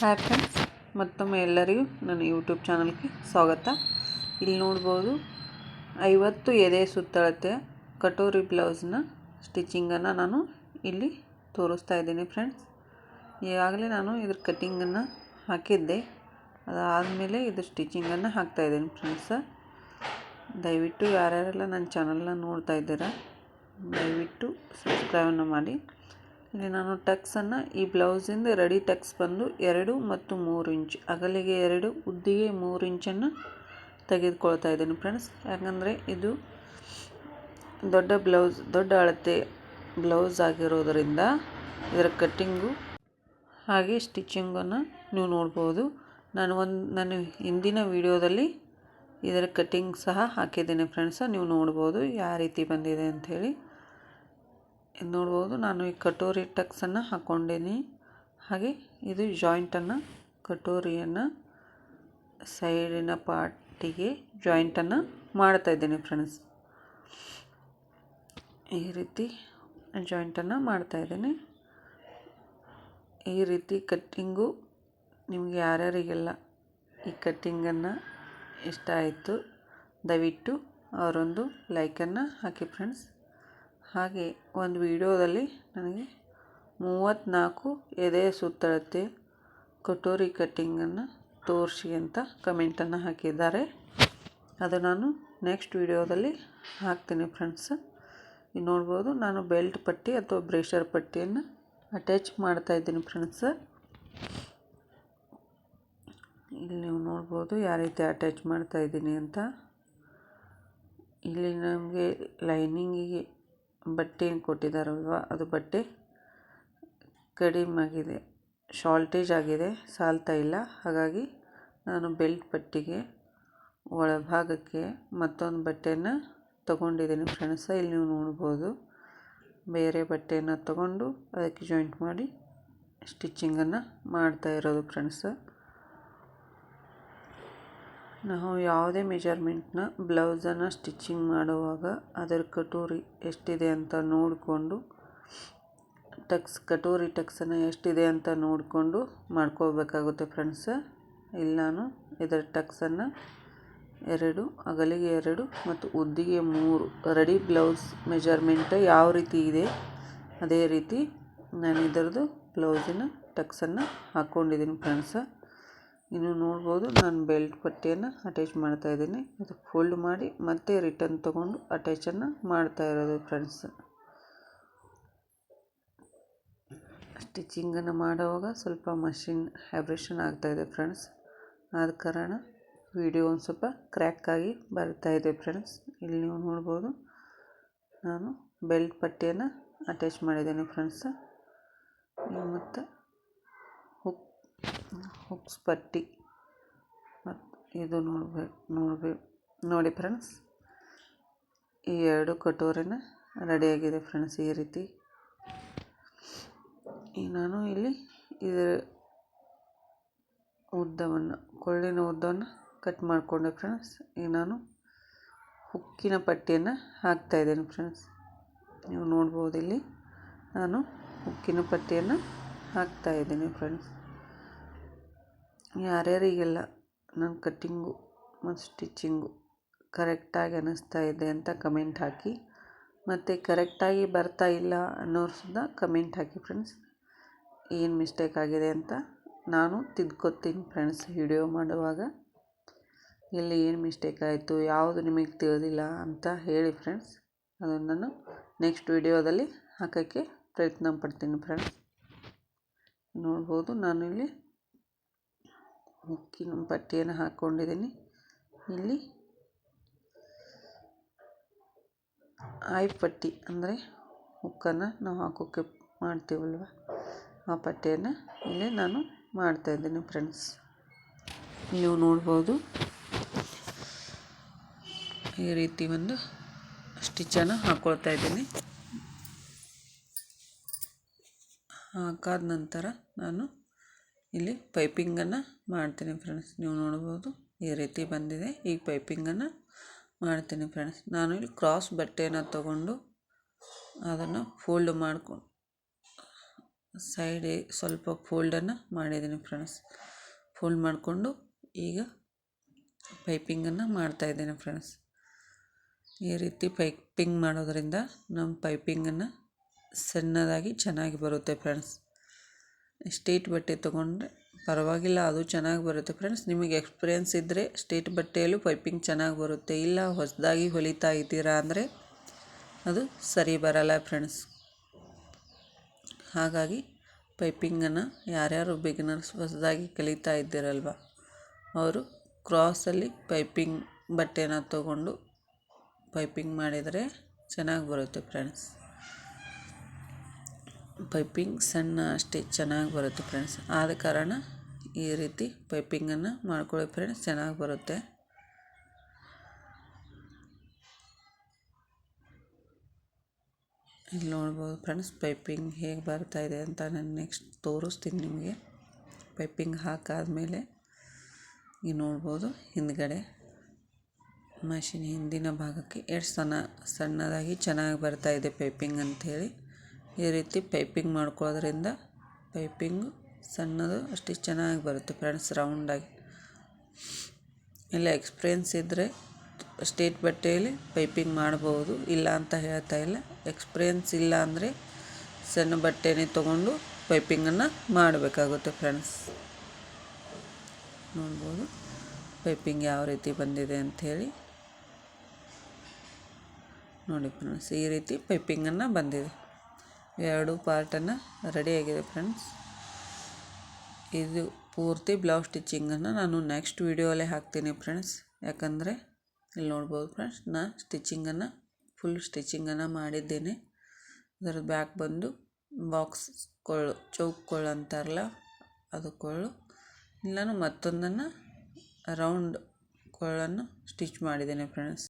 Hi friends ಮತ್ತೊಮ್ಮೆ ಎಲ್ಲರಿಗೂ ನನ್ನ ಯೂಟ್ಯೂಬ್ ಚಾನಲ್ಗೆ ಸ್ವಾಗತ. ಇಲ್ಲಿ ನೋಡ್ಬೋದು, ಐವತ್ತು ಎದೆ ಸುತ್ತಳತೆ ಕಟೋರಿ ಬ್ಲೌಸ್ನ ಸ್ಟಿಚಿಂಗನ್ನು ನಾನು ಇಲ್ಲಿ ತೋರಿಸ್ತಾ ಇದ್ದೀನಿ ಫ್ರೆಂಡ್ಸ್ ಈಗಾಗಲೇ ನಾನು ಇದ್ರ ಕಟ್ಟಿಂಗನ್ನು ಹಾಕಿದ್ದೆ. ಅದಾದಮೇಲೆ ಇದು ಸ್ಟಿಚಿಂಗನ್ನು ಹಾಕ್ತಾಯಿದ್ದೀನಿ ಫ್ರೆಂಡ್ಸ ದಯವಿಟ್ಟು ಯಾರ್ಯಾರೆಲ್ಲ ನನ್ನ ಚಾನಲ್ನ ನೋಡ್ತಾ ಇದ್ದೀರಾ, ದಯವಿಟ್ಟು ಸಬ್ಸ್ಕ್ರೈಬನ್ನು ಮಾಡಿ. ಇಲ್ಲಿ ನಾನು ಟಕ್ಸನ್ನು ಈ ಬ್ಲೌಸಿಂದ ರೆಡಿ ಟಕ್ಸ್ ಬಂದು ಎರಡು ಮತ್ತು ಮೂರು ಇಂಚ್, ಅಗಲಿಗೆ ಎರಡು, ಉದ್ದಿಗೆ ಮೂರು ಇಂಚನ್ನು ತೆಗೆದುಕೊಳ್ತಾ ಇದ್ದೀನಿ ಫ್ರೆಂಡ್ಸ್ ಯಾಕಂದರೆ ಇದು ದೊಡ್ಡ ಬ್ಲೌಸ್, ದೊಡ್ಡ ಅಳತೆ ಬ್ಲೌಸ್ ಆಗಿರೋದರಿಂದ ಇದರ ಕಟ್ಟಿಂಗು ಹಾಗೆ ಸ್ಟಿಚಿಂಗನ್ನು ನೀವು ನೋಡ್ಬೋದು. ನಾನು ಒಂದು, ನಾನು ಹಿಂದಿನ ವಿಡಿಯೋದಲ್ಲಿ ಇದರ ಕಟ್ಟಿಂಗ್ ಸಹ ಹಾಕಿದ್ದೇನೆ ಫ್ರೆಂಡ್ಸ ನೀವು ನೋಡ್ಬೋದು ಯಾವ ರೀತಿ ಬಂದಿದೆ ಅಂಥೇಳಿ ಇದು ನೋಡ್ಬೋದು, ನಾನು ಈ ಕಟೋರಿ ಟಕ್ಸನ್ನು ಹಾಕ್ಕೊಂಡೀನಿ. ಹಾಗೆ ಇದು ಜಾಯಿಂಟನ್ನು, ಕಟೋರಿಯನ್ನು ಸೈಡಿನ ಪಾರ್ಟಿಗೆ ಜಾಯಿಂಟನ್ನು ಮಾಡ್ತಾ ಇದ್ದೀನಿ ಫ್ರೆಂಡ್ಸ್. ಈ ರೀತಿ ಜಾಯಿಂಟನ್ನು ಮಾಡ್ತಾಯಿದ್ದೀನಿ ಈ ರೀತಿ ಕಟ್ಟಿಂಗು ನಿಮಗೆ ಯಾರ್ಯಾರಿಗೆಲ್ಲ ಈ ಕಟ್ಟಿಂಗನ್ನು ಇಷ್ಟ ಆಯಿತು, ದಯವಿಟ್ಟು ಅವರೊಂದು ಲೈಕನ್ನು ಹಾಕಿ ಫ್ರೆಂಡ್ಸ್. ಹಾಗೆ ಒಂದು ವಿಡಿಯೋದಲ್ಲಿ ನನಗೆ ಮೂವತ್ತ್ನಾಲ್ಕು ಎದೆಯ ಸುತ್ತಳತೆ ಕಟೋರಿ ಕಟ್ಟಿಂಗನ್ನು ತೋರಿಸಿ ಅಂತ ಕಮೆಂಟನ್ನು ಹಾಕಿದ್ದಾರೆ. ಅದು ನಾನು ನೆಕ್ಸ್ಟ್ ವಿಡಿಯೋದಲ್ಲಿ ಹಾಕ್ತೀನಿ ಫ್ರೆಂಡ್ಸ್. ಈಗ ನೋಡ್ಬೋದು, ನಾನು ಬೆಲ್ಟ್ ಪಟ್ಟಿ ಅಥವಾ ಬ್ರೇಷರ್ ಪಟ್ಟಿಯನ್ನು ಅಟ್ಯಾಚ್ ಮಾಡ್ತಾಯಿದ್ದೀನಿ ಫ್ರೆಂಡ್ಸ್. ಇಲ್ಲಿ ನೀವು ನೋಡ್ಬೋದು, ಯಾವ ರೀತಿ ಅಟ್ಯಾಚ್ ಮಾಡ್ತಾಯಿದ್ದೀನಿ ಅಂತ. ಇಲ್ಲಿ ನಮಗೆ ಲೈನಿಂಗಿಗೆ ಬಟ್ಟೆ ಕೊಟ್ಟಿದ್ದಾರಲ್ವ ಅದು ಬಟ್ಟೆ ಕಡಿಮೆ ಆಗಿದೆ ಶಾರ್ಟೇಜ್ ಆಗಿದೆ, ಸಾಲ್ತಾ ಇಲ್ಲ. ಹಾಗಾಗಿ ನಾನು ಬೆಲ್ಟ್ ಪಟ್ಟಿಗೆ ಒಳಭಾಗಕ್ಕೆ ಮತ್ತೊಂದು ಬಟ್ಟೆಯನ್ನು ತಗೊಂಡಿದ್ದೀನಿ ಫ್ರೆಂಡ್ಸ. ಇಲ್ಲಿ ನೀವು ನೋಡ್ಬೋದು, ಬೇರೆ ಬಟ್ಟೆಯನ್ನು ತಗೊಂಡು ಅದಕ್ಕೆ ಜಾಯಿಂಟ್ ಮಾಡಿ ಸ್ಟಿಚ್ಚಿಂಗನ್ನು ಮಾಡ್ತಾ ಇರೋದು ಫ್ರೆಂಡ್ಸ. ನಾವು ಯಾವುದೇ ಮೆಜರ್ಮೆಂಟ್ನ ಬ್ಲೌಸನ್ನು ಸ್ಟಿಚ್ಚಿಂಗ್ ಮಾಡುವಾಗ ಅದರ ಕಟೋರಿ ಎಷ್ಟಿದೆ ಅಂತ ನೋಡಿಕೊಂಡು ಟಕ್ಸ್ ಕಟೋರಿ ಟಕ್ಸನ್ನು ಎಷ್ಟಿದೆ ಅಂತ ನೋಡಿಕೊಂಡು ಮಾಡ್ಕೋಬೇಕಾಗುತ್ತೆ ಫ್ರೆಂಡ್ಸ ಇಲ್ಲಿ ನಾನು ಇದರ ಟಕ್ಸನ್ನು ಎರಡು, ಅಗಲಿಗೆ ಎರಡು ಮತ್ತು ಉದ್ದಿಗೆ ಮೂರು ರೆಡಿ ಬ್ಲೌಸ್ ಮೆಜರ್ಮೆಂಟ್ ಯಾವ ರೀತಿ ಇದೆ, ಅದೇ ರೀತಿ ನಾನು ಇದರದು ಬ್ಲೌಸಿನ ಟಕ್ಸನ್ನು ಹಾಕ್ಕೊಂಡಿದ್ದೀನಿ ಫ್ರೆಂಡ್ಸ ಇನ್ನು ನೋಡ್ಬೋದು ನಾನು ಬೆಲ್ಟ್ ಪಟ್ಟಿಯನ್ನು ಅಟ್ಯಾಚ್ ಮಾಡ್ತಾ ಇದ್ದೀನಿ. ಇದು ಫೋಲ್ಡ್ ಮಾಡಿ ಮತ್ತೆ ರಿಟರ್ನ್ ತೊಗೊಂಡು ಅಟ್ಯಾಚನ್ನು ಮಾಡ್ತಾ ಇರೋದು ಫ್ರೆಂಡ್ಸ್ ಸ್ಟಿಚಿಂಗನ್ನು ಮಾಡುವಾಗ ಸ್ವಲ್ಪ ಮಷಿನ್ ಹ್ಯಾಬ್ರೇಷನ್ ಆಗ್ತಾಯಿದೆ ಫ್ರೆಂಡ್ಸ್ ಆದ ಕಾರಣ ವಿಡಿಯೋ ಒಂದು ಸ್ವಲ್ಪ ಕ್ರ್ಯಾಕಾಗಿ ಬರ್ತಾಯಿದೆ ಫ್ರೆಂಡ್ಸ್ ಇಲ್ಲಿ ನೀವು ನೋಡ್ಬೋದು ನಾನು ಬೆಲ್ಟ್ ಪಟ್ಟಿಯನ್ನು ಅಟ್ಯಾಚ್ ಮಾಡಿದ್ದೇನೆ ಫ್ರೆಂಡ್ಸ್ ಮತ್ತು ಹುಕ್ಸ್ ಪಟ್ಟಿ ಮತ್ತು ಇದು ನೋಡ್ಬೇಕು ನೋಡ್ಬೇಕು. ನೋಡಿ ಫ್ರೆಂಡ್ಸ್, ಈ ಎರಡು ಕಟೋರಿನ ರೆಡಿಯಾಗಿದೆ ಫ್ರೆಂಡ್ಸ್ ಈ ರೀತಿ. ನಾನು ಇಲ್ಲಿ ಇದರ ಉದ್ದವನ್ನು, ಕೊಳ್ಳಿನ ಉದ್ದವನ್ನು ಕಟ್ ಮಾಡಿಕೊಂಡೆ ಫ್ರೆಂಡ್ಸ್. ಈಗ ನಾನು ಹುಕ್ಕಿನ ಪಟ್ಟಿಯನ್ನು ಹಾಕ್ತಾಯಿದ್ದೇನೆ ಫ್ರೆಂಡ್ಸ್. ನೀವು ನೋಡ್ಬೋದು ಇಲ್ಲಿ ನಾನು ಹುಕ್ಕಿನ ಪಟ್ಟಿಯನ್ನು ಹಾಕ್ತಾಯಿದ್ದೀನಿ ಫ್ರೆಂಡ್ಸ್. ಯಾರ್ಯಾರಿಗೆಲ್ಲ ನನ್ನ ಕಟ್ಟಿಂಗು ಮತ್ತು ಸ್ಟಿಚ್ಚಿಂಗು ಕರೆಕ್ಟಾಗಿ ಅನ್ನಿಸ್ತಾ ಇದೆ ಅಂತ ಕಮೆಂಟ್ ಹಾಕಿ. ಮತ್ತು ಕರೆಕ್ಟಾಗಿ ಬರ್ತಾ ಇಲ್ಲ ಅನ್ನೋರು ಸುದ ಕಮೆಂಟ್ ಹಾಕಿ ಫ್ರೆಂಡ್ಸ್. ಏನು ಮಿಸ್ಟೇಕ್ ಆಗಿದೆ ಅಂತ ನಾನು ತಿದ್ಕೋತೀನಿ ಫ್ರೆಂಡ್ಸ್ ವಿಡಿಯೋ ಮಾಡುವಾಗ. ಇಲ್ಲಿ ಏನು ಮಿಸ್ಟೇಕ್ ಆಯಿತು, ಯಾವುದು ನಿಮಗೆ ತಿಳಿದಿಲ್ಲ ಅಂತ ಹೇಳಿ ಫ್ರೆಂಡ್ಸ್. ಅದನ್ನು ನಾನು ನೆಕ್ಸ್ಟ್ ವಿಡಿಯೋದಲ್ಲಿ ಹಾಕೋಕ್ಕೆ ಪ್ರಯತ್ನ ಪಡ್ತೀನಿ ಫ್ರೆಂಡ್ಸ್. ನೋಡ್ಬೋದು ನಾನು ಇಲ್ಲಿ ಹುಕ್ಕಿನ ಪಟ್ಟಿಯನ್ನು ಹಾಕ್ಕೊಂಡಿದ್ದೀನಿ ಇಲ್ಲಿ ಆಯ್ ಪಟ್ಟಿ ಅಂದರೆ ಹುಕ್ಕನ್ನು ನಾವು ಹಾಕೋಕ್ಕೆ ಮಾಡ್ತೀವಲ್ವ? ಆ ಪಟ್ಟಿಯನ್ನು ಇಲ್ಲಿ ನಾನು ಮಾಡ್ತಾಯಿದ್ದೀನಿ ಫ್ರೆಂಡ್ಸ್. ನೀವು ನೋಡ್ಬೋದು. ಈ ರೀತಿ ಒಂದು ಸ್ಟಿಚ್ಚನ್ನು ಹಾಕ್ಕೊಳ್ತಾ ಇದ್ದೀನಿ. ಹಾಕಾದ ನಂತರ ನಾನು ಇಲ್ಲಿ ಪೈಪಿಂಗನ್ನು ಮಾಡ್ತೀನಿ ಫ್ರೆಂಡ್ಸ್. ನೀವು ನೋಡ್ಬೋದು ಈ ರೀತಿ ಬಂದಿದೆ. ಈಗ ಪೈಪಿಂಗನ್ನು ಮಾಡ್ತೀನಿ ಫ್ರೆಂಡ್ಸ್. ನಾನು ಇಲ್ಲಿ ಕ್ರಾಸ್ ಬಟ್ಟೆನ ತಗೊಂಡು ಅದನ್ನು ಫೋಲ್ಡ್ ಮಾಡ್ಕೊಂಡು ಸೈಡ್ ಸ್ವಲ್ಪ ಫೋಲ್ಡನ್ನು ಮಾಡಿದ್ದೀನಿ ಫ್ರೆಂಡ್ಸ್. ಫೋಲ್ಡ್ ಮಾಡಿಕೊಂಡು ಈಗ ಪೈಪಿಂಗನ್ನು ಮಾಡ್ತಾಯಿದ್ದೀನಿ ಫ್ರೆಂಡ್ಸ್. ಈ ರೀತಿ ಪೈಪಿಂಗ್ ಮಾಡೋದರಿಂದ ನಮ್ಮ ಪೈಪಿಂಗನ್ನು ಸಣ್ಣದಾಗಿ ಚೆನ್ನಾಗಿ ಬರುತ್ತೆ ಫ್ರೆಂಡ್ಸ್. ಸ್ಟೇಟ್ ಬಟ್ಟೆ ತೊಗೊಂಡ್ರೆ ಪರವಾಗಿಲ್ಲ, ಅದು ಚೆನ್ನಾಗಿ ಬರುತ್ತೆ ಫ್ರೆಂಡ್ಸ್ ನಿಮಗೆ ಎಕ್ಸ್ಪೀರಿಯೆನ್ಸ್ ಇದ್ದರೆ ಸ್ಟೇಟ್ ಬಟ್ಟೆಯಲ್ಲೂ ಪೈಪಿಂಗ್ ಚೆನ್ನಾಗಿ ಬರುತ್ತೆ. ಇಲ್ಲ ಹೊಸದಾಗಿ ಹೊಲಿತಾ ಇದ್ದೀರಾ ಅಂದರೆ ಅದು ಸರಿ ಬರಲ್ಲ ಫ್ರೆಂಡ್ಸ್ ಹಾಗಾಗಿ ಪೈಪಿಂಗನ್ನು ಯಾರ್ಯಾರು ಬಿಗಿನರ್ಸ್ ಹೊಸದಾಗಿ ಕಲಿತಾ ಇದ್ದೀರಲ್ವ, ಅವರು ಕ್ರಾಸಲ್ಲಿ ಪೈಪಿಂಗ್ ಬಟ್ಟೆನ ತಗೊಂಡು ಪೈಪಿಂಗ್ ಮಾಡಿದರೆ ಚೆನ್ನಾಗಿ ಬರುತ್ತೆ ಫ್ರೆಂಡ್ಸ್ ಪೈಪಿಂಗ್ ಸಣ್ಣ ಅಷ್ಟೇ ಚೆನ್ನಾಗಿ ಬರುತ್ತೆ ಫ್ರೆಂಡ್ಸ್ ಆದ ಕಾರಣ ಈ ರೀತಿ ಪೈಪಿಂಗನ್ನು ಮಾಡ್ಕೊಳ್ಳಿ ಫ್ರೆಂಡ್ಸ್ ಚೆನ್ನಾಗಿ ಬರುತ್ತೆ. ಇಲ್ಲಿ ನೋಡ್ಬೋದು ಫ್ರೆಂಡ್ಸ್ ಪೈಪಿಂಗ್ ಹೇಗೆ ಬರ್ತಾ ಇದೆ ಅಂತ ನಾನು ನೆಕ್ಸ್ಟ್ ತೋರಿಸ್ತೀನಿ ನಿಮಗೆ. ಪೈಪಿಂಗ್ ಹಾಕಾದಮೇಲೆ ಈಗ ನೋಡ್ಬೋದು ಹಿಂದ್ಗಡೆ ಮಷಿನ್ ಹಿಂದಿನ ಭಾಗಕ್ಕೆ ಎಷ್ಟು ಸಣ್ಣ ಸಣ್ಣದಾಗಿ ಚೆನ್ನಾಗಿ ಬರ್ತಾ ಇದೆ ಪೈಪಿಂಗ್ ಅಂಥೇಳಿ ಈ ರೀತಿ ಪೈಪಿಂಗ್ ಮಾಡ್ಕೊಳ್ಳೋದ್ರಿಂದ ಪೈಪಿಂಗು ಸಣ್ಣದು ಅಷ್ಟು ಚೆನ್ನಾಗಿ ಬರುತ್ತೆ ಫ್ರೆಂಡ್ಸ್ ರೌಂಡಾಗಿ. ಇಲ್ಲ ಎಕ್ಸ್ಪೀರಿಯೆನ್ಸ್ ಇದ್ದರೆ ಸ್ಟೇಟ್ ಬಟ್ಟೆಯಲ್ಲಿ ಪೈಪಿಂಗ್ ಮಾಡ್ಬೋದು. ಇಲ್ಲ ಅಂತ ಹೇಳ್ತಾ ಇಲ್ಲ. ಎಕ್ಸ್ಪೀರಿಯೆನ್ಸ್ ಇಲ್ಲ ಅಂದರೆ ಸಣ್ಣ ಬಟ್ಟೆನೇ ತೊಗೊಂಡು ಪೈಪಿಂಗನ್ನು ಮಾಡಬೇಕಾಗುತ್ತೆ ಫ್ರೆಂಡ್ಸ್. ನೋಡ್ಬೋದು ಪೈಪಿಂಗ್ ಯಾವ ರೀತಿ ಬಂದಿದೆ ಅಂಥೇಳಿ ನೋಡಿ ಫ್ರೆಂಡ್ಸ್, ಈ ರೀತಿ ಪೈಪಿಂಗನ್ನು ಬಂದಿದೆ. ಎರಡು ಪಾರ್ಟನ್ನು ರೆಡಿಯಾಗಿದೆ ಫ್ರೆಂಡ್ಸ್ ಇದು ಪೂರ್ತಿ ಬ್ಲೌಸ್ ಸ್ಟಿಚ್ಚಿಂಗನ್ನು ನಾನು ನೆಕ್ಸ್ಟ್ ವೀಡಿಯೋಲ್ಲೇ ಹಾಕ್ತೀನಿ ಫ್ರೆಂಡ್ಸ್ ಯಾಕಂದರೆ ಇಲ್ಲಿ ನೋಡ್ಬೋದು ಫ್ರೆಂಡ್ಸ್ ನಾನು ಸ್ಟಿಚ್ಚಿಂಗನ್ನು ಫುಲ್ ಸ್ಟಿಚ್ಚಿಂಗನ್ನು ಮಾಡಿದ್ದೇನೆ. ಅದರ ಬ್ಯಾಕ್ ಬಂದು ಬಾಕ್ಸ್ ಕೊಳ್ಳು ಚೌಕ್ ಕೊಳ್ಳು ಅಂತಾರಲ್ಲ, ಅದು ಕೊಳ್ಳು ಇಲ್ಲ ನಾನು ಮತ್ತೊಂದನ್ನು ರೌಂಡ್ ಕೊಳ್ಳನ್ನು ಸ್ಟಿಚ್ ಮಾಡಿದ್ದೇನೆ ಫ್ರೆಂಡ್ಸ್